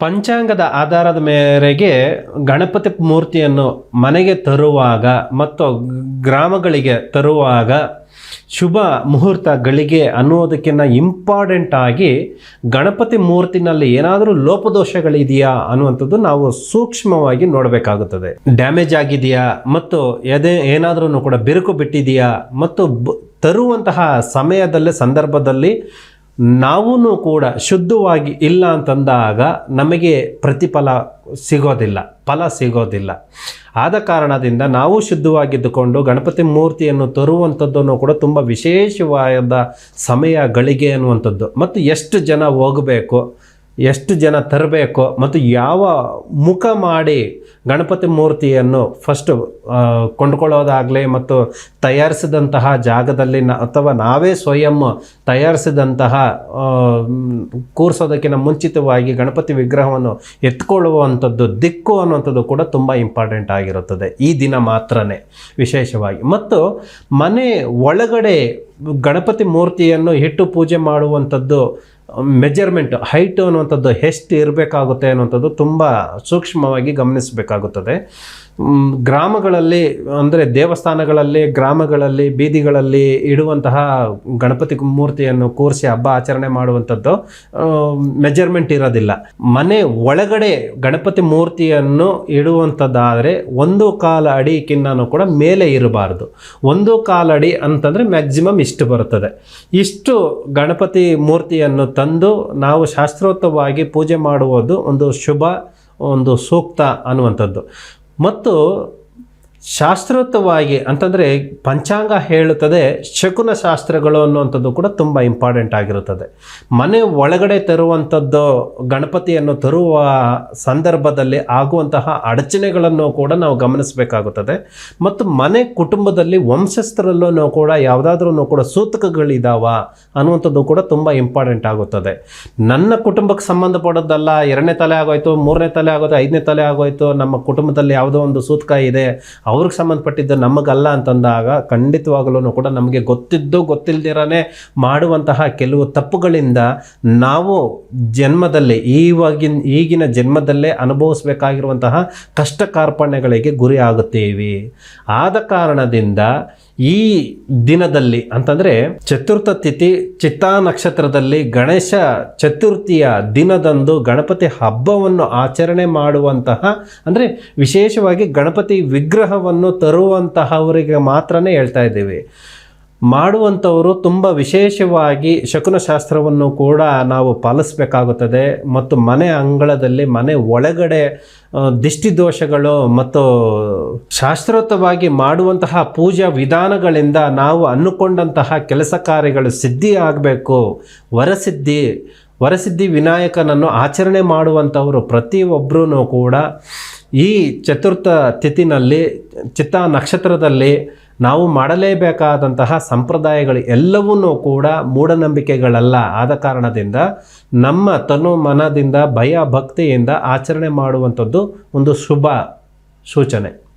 ಪಂಚಾಂಗದ ಆಧಾರದ ಮೇರೆಗೆ ಗಣಪತಿ ಮೂರ್ತಿಯನ್ನು ಮನೆಗೆ ತರುವಾಗ ಮತ್ತು ಗ್ರಾಮಗಳಿಗೆ ತರುವಾಗ ಶುಭ ಮುಹೂರ್ತ ಗಳಿಗೆ ಅನ್ನೋದಕ್ಕಿಂತ ಇಂಪಾರ್ಟೆಂಟ್ ಆಗಿ ಗಣಪತಿ ಮೂರ್ತಿನಲ್ಲಿ ಏನಾದರೂ ಲೋಪದೋಷಗಳಿದೆಯಾ ಅನ್ನುವಂಥದ್ದು ನಾವು ಸೂಕ್ಷ್ಮವಾಗಿ ನೋಡಬೇಕಾಗುತ್ತದೆ. ಡ್ಯಾಮೇಜ್ ಆಗಿದೆಯಾ ಮತ್ತು ಎದೆ ಏನಾದರೂ ಕೂಡ ಬಿರುಕು ಬಿಟ್ಟಿದೆಯಾ ಮತ್ತು ತರುವಂತಹ ಸಮಯದಲ್ಲೇ, ಸಂದರ್ಭದಲ್ಲಿ ನಾವೂ ಕೂಡ ಶುದ್ಧವಾಗಿ ಇಲ್ಲ ಅಂತಂದಾಗ ನಮಗೆ ಪ್ರತಿಫಲ ಸಿಗೋದಿಲ್ಲ, ಫಲ ಸಿಗೋದಿಲ್ಲ. ಆದ ಕಾರಣದಿಂದ ನಾವು ಶುದ್ಧವಾಗಿದ್ದುಕೊಂಡು ಗಣಪತಿ ಮೂರ್ತಿಯನ್ನು ತರುವಂಥದ್ದನ್ನು ಕೂಡ ತುಂಬ ವಿಶೇಷವಾದ ಸಮಯ ಗಳಿಗೆ ಅನ್ನುವಂಥದ್ದು ಮತ್ತು ಎಷ್ಟು ಜನ ಹೋಗಬೇಕು ಎಷ್ಟು ಜನ ತರಬೇಕು ಮತ್ತು ಯಾವ ಮುಖ ಮಾಡಿ ಗಣಪತಿ ಮೂರ್ತಿಯನ್ನು ಫಸ್ಟು ಕೊಂಡ್ಕೊಳ್ಳೋದಾಗಲಿ ಮತ್ತು ತಯಾರಿಸಿದಂತಹ ಜಾಗದಲ್ಲಿ ನ, ಅಥವಾ ನಾವೇ ಸ್ವಯಂ ತಯಾರಿಸಿದಂತಹ ಕೂರಿಸೋದಕ್ಕಿಂತ ಮುಂಚಿತವಾಗಿ ಗಣಪತಿ ವಿಗ್ರಹವನ್ನು ಎತ್ಕೊಳ್ಳುವಂಥದ್ದು, ದಿಕ್ಕು ಅನ್ನುವಂಥದ್ದು ಕೂಡ ತುಂಬ ಇಂಪಾರ್ಟೆಂಟ್ ಆಗಿರುತ್ತದೆ. ಈ ದಿನ ಮಾತ್ರನೇ ವಿಶೇಷವಾಗಿ. ಮತ್ತು ಮನೆ ಒಳಗಡೆ ಗಣಪತಿ ಮೂರ್ತಿಯನ್ನು ಹಿಟ್ಟು ಪೂಜೆ ಮಾಡುವಂಥದ್ದು ಮೆಜರ್ಮೆಂಟ್ ಹೈಟ್ ಅನ್ನುವಂಥದ್ದು ಎಷ್ಟು ಇರಬೇಕಾಗುತ್ತೆ ಅನ್ನುವಂಥದ್ದು ತುಂಬ ಸೂಕ್ಷ್ಮವಾಗಿ ಗಮನಿಸಬೇಕಾಗುತ್ತದೆ. ಗ್ರಾಮಗಳಲ್ಲಿ, ಅಂದರೆ ದೇವಸ್ಥಾನಗಳಲ್ಲಿ, ಗ್ರಾಮಗಳಲ್ಲಿ, ಬೀದಿಗಳಲ್ಲಿ ಇಡುವಂತಹ ಗಣಪತಿ ಮೂರ್ತಿಯನ್ನು ಕೂರಿಸಿ ಹಬ್ಬ ಆಚರಣೆ ಮಾಡುವಂಥದ್ದು ಮೆಜರ್ಮೆಂಟ್ ಇರೋದಿಲ್ಲ. ಮನೆ ಒಳಗಡೆ ಗಣಪತಿ ಮೂರ್ತಿಯನ್ನು ಇಡುವಂಥದ್ದಾದರೆ ಒಂದು ಕಾಲು ಅಡಿಕಿನ್ನೂ ಕೂಡ ಮೇಲೆ ಇರಬಾರ್ದು. ಒಂದು ಕಾಲು ಅಡಿ ಅಂತಂದರೆ ಮ್ಯಾಕ್ಸಿಮಮ್ ಇಷ್ಟು ಬರುತ್ತದೆ. ಇಷ್ಟು ಗಣಪತಿ ಮೂರ್ತಿಯನ್ನು ತಂದು ನಾವು ಶಾಸ್ತ್ರೋಕ್ತವಾಗಿ ಪೂಜೆ ಮಾಡುವುದು ಒಂದು ಶುಭ, ಒಂದು ಸೂಕ್ತ ಅನ್ನುವಂಥದ್ದು. ಮತ್ತು ಶಾಸ್ತ್ರೋಕ್ತವಾಗಿ ಅಂತಂದರೆ ಪಂಚಾಂಗ ಹೇಳುತ್ತದೆ ಶಕುನ ಶಾಸ್ತ್ರಗಳು ಅನ್ನುವಂಥದ್ದು ಕೂಡ ತುಂಬ ಇಂಪಾರ್ಟೆಂಟ್ ಆಗಿರುತ್ತದೆ. ಮನೆ ಒಳಗಡೆ ತರುವಂಥದ್ದು ಗಣಪತಿಯನ್ನು ತರುವ ಸಂದರ್ಭದಲ್ಲಿ ಆಗುವಂತಹ ಅಡಚಣೆಗಳನ್ನು ಕೂಡ ನಾವು ಗಮನಿಸಬೇಕಾಗುತ್ತದೆ. ಮತ್ತು ಮನೆ ಕುಟುಂಬದಲ್ಲಿ ವಂಶಸ್ಥರಲ್ಲೂ ಕೂಡ ಯಾವುದಾದ್ರೂ ಕೂಡ ಸೂತಕಗಳಿದಾವ ಅನ್ನುವಂಥದ್ದು ಕೂಡ ತುಂಬ ಇಂಪಾರ್ಟೆಂಟ್ ಆಗುತ್ತದೆ. ನನ್ನ ಕುಟುಂಬಕ್ಕೆ ಸಂಬಂಧಪಡೋದಲ್ಲ ಎರಡನೇ ತಲೆ ಆಗೋಯ್ತು, ಮೂರನೇ ತಲೆ ಆಗೋದು ಐದನೇ ತಲೆ ಆಗೋಯ್ತು, ನಮ್ಮ ಕುಟುಂಬದಲ್ಲಿ ಯಾವುದೋ ಒಂದು ಸೂತಕ ಇದೆ ಅವ್ರಿಗೆ ಸಂಬಂಧಪಟ್ಟಿದ್ದು ನಮಗಲ್ಲ ಅಂತಂದಾಗ ಖಂಡಿತವಾಗಲೂ ಕೂಡ ನಮಗೆ ಗೊತ್ತಿದ್ದು ಗೊತ್ತಿಲ್ದಿರನೇ ಮಾಡುವಂತಹ ಕೆಲವು ತಪ್ಪುಗಳಿಂದ ನಾವು ಜನ್ಮದಲ್ಲಿ ಈವಾಗಿನ ಈಗಿನ ಜನ್ಮದಲ್ಲೇ ಅನುಭವಿಸಬೇಕಾಗಿರುವಂತಹ ಕಷ್ಟ ಕಾರ್ಪಣ್ಯಗಳಿಗೆ ಗುರಿ ಆಗುತ್ತೇವೆ. ಆದ ಕಾರಣದಿಂದ ಈ ದಿನದಲ್ಲಿ ಅಂತಂದರೆ ಚತುರ್ಥ ತಿಥಿ ಚಿತ್ತಾ ನಕ್ಷತ್ರದಲ್ಲಿ ಗಣೇಶ ಚತುರ್ಥಿಯ ದಿನದಂದು ಗಣಪತಿ ಹಬ್ಬವನ್ನು ಆಚರಣೆ ಮಾಡುವಂತಹ ಅಂದರೆ ವಿಶೇಷವಾಗಿ ಗಣಪತಿ ವಿಗ್ರಹವನ್ನು ತರುವಂತಹವರಿಗೆ ಮಾತ್ರನೇ ಹೇಳ್ತಾ ಇದ್ದೀವಿ. ಮಾಡುವಂಥವರು ತುಂಬ ವಿಶೇಷವಾಗಿ ಶಕುನಶಾಸ್ತ್ರವನ್ನು ಕೂಡ ನಾವು ಪಾಲಿಸಬೇಕಾಗುತ್ತದೆ ಮತ್ತು ಮನೆ ಅಂಗಳದಲ್ಲಿ, ಮನೆ ಒಳಗಡೆ ದಿಷ್ಟಿದೋಷಗಳು ಮತ್ತು ಶಾಸ್ತ್ರೋತವಾಗಿ ಮಾಡುವಂತಹ ಪೂಜಾ ವಿಧಾನಗಳಿಂದ ನಾವು ಅನ್ನುಕೊಂಡಂತಹ ಕೆಲಸ ಕಾರ್ಯಗಳು ಸಿದ್ಧಿ ಆಗಬೇಕು, ವರಸಿದ್ಧಿ ವರಸಿದ್ಧಿ ವಿನಾಯಕನನ್ನು ಆಚರಣೆ ಮಾಡುವಂಥವರು ಪ್ರತಿಯೊಬ್ಬರೂ ಕೂಡ ಈ ಚತುರ್ಥ ತಿಥಿನಲ್ಲಿ ಚಿತ್ತ ನಕ್ಷತ್ರದಲ್ಲಿ ನಾವು ಮಾಡಲೇಬೇಕಾದಂತಹ ಸಂಪ್ರದಾಯಗಳು ಎಲ್ಲವನ್ನೂ ಕೂಡ ಮೂಢನಂಬಿಕೆಗಳಲ್ಲ ಆದ ಕಾರಣದಿಂದ ನಮ್ಮ ತನು ಮನದಿಂದ ಭಯ ಭಕ್ತಿಯಿಂದ ಆಚರಣೆ ಮಾಡುವಂಥದ್ದು ಒಂದು ಶುಭ ಸೂಚನೆ.